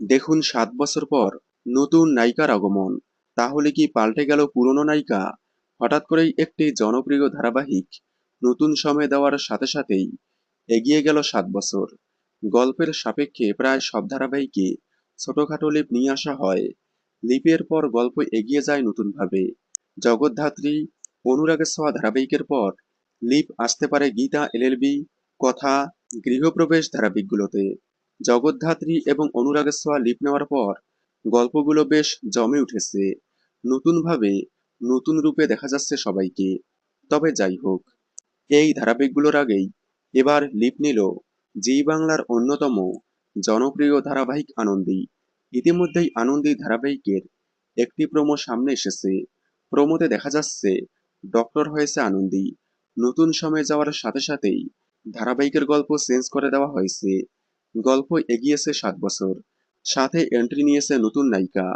দেখুন, সাত বছর পর নতুন নায়িকার আগমন। তাহলে কি পাল্টে গেল পুরনো নায়িকা? হঠাৎ করেই একটি জনপ্রিয় ধারাবাহিক নতুন সময় দেওয়ার সাথে সাথেই এগিয়ে গেল সাত বছর। গল্পের সাপেক্ষে প্রায় সব ধারাবাহিকে ছোটখাটো লিপ নিয়ে আসা হয়। লিপের পর গল্প এগিয়ে যায় নতুনভাবে। জগদ্ধাত্রী, অনুরাগের ছোঁয়া ধারাবাহিকের পর লিপ আসতে পারে গীতা এলএলবি কথা, গৃহপ্রবেশ ধারাবাহিকগুলোতে। জগদ্ধাত্রী এবং অনুরাগের ছোঁয়া লিপ নেওয়ার পর গল্পগুলো বেশ জমে উঠেছে। নতুনভাবে নতুন রূপে দেখা যাচ্ছে সবাইকে। তবে যাই হোক, এই ধারাবাহিকগুলোর আগেই এবার লিপ নিল জি বাংলার অন্যতম জনপ্রিয় ধারাবাহিক আনন্দী। ইতিমধ্যেই আনন্দী ধারাবাহিকের একটি প্রোমো সামনে এসেছে। প্রোমোতে দেখা যাচ্ছে ডক্টর হয়েছে আনন্দী। নতুন সময়ে যাওয়ার সাথে সাথেই ধারাবাহিকের গল্প চেঞ্জ করে দেওয়া হয়েছে। গল্প এগিয়েছে সাত বছর। সাথে এন্ট্রি নিয়েছে নতুন নায়িকা।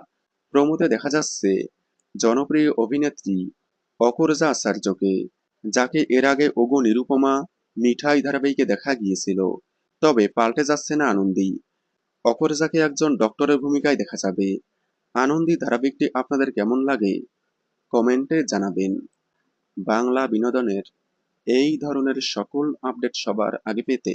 প্রমোতে দেখা যাচ্ছে জনপ্রিয় অভিনেত্রী অকরজা আচার্যকে, যাকে এর আগে ওগো নিরুপমা মিঠাই ধারাবাহিকে দেখা গিয়েছিল। তবে পাল্টে যাচ্ছে না আনন্দী। অকরজাকে একজন ডক্টরের ভূমিকায় দেখা যাবে। আনন্দী ধারাবাহিকটি আপনাদের কেমন লাগে? কমেন্টে জানাবেন। বাংলা বিনোদনের এই ধরনের সকল আপডেট সবার আগে পেতে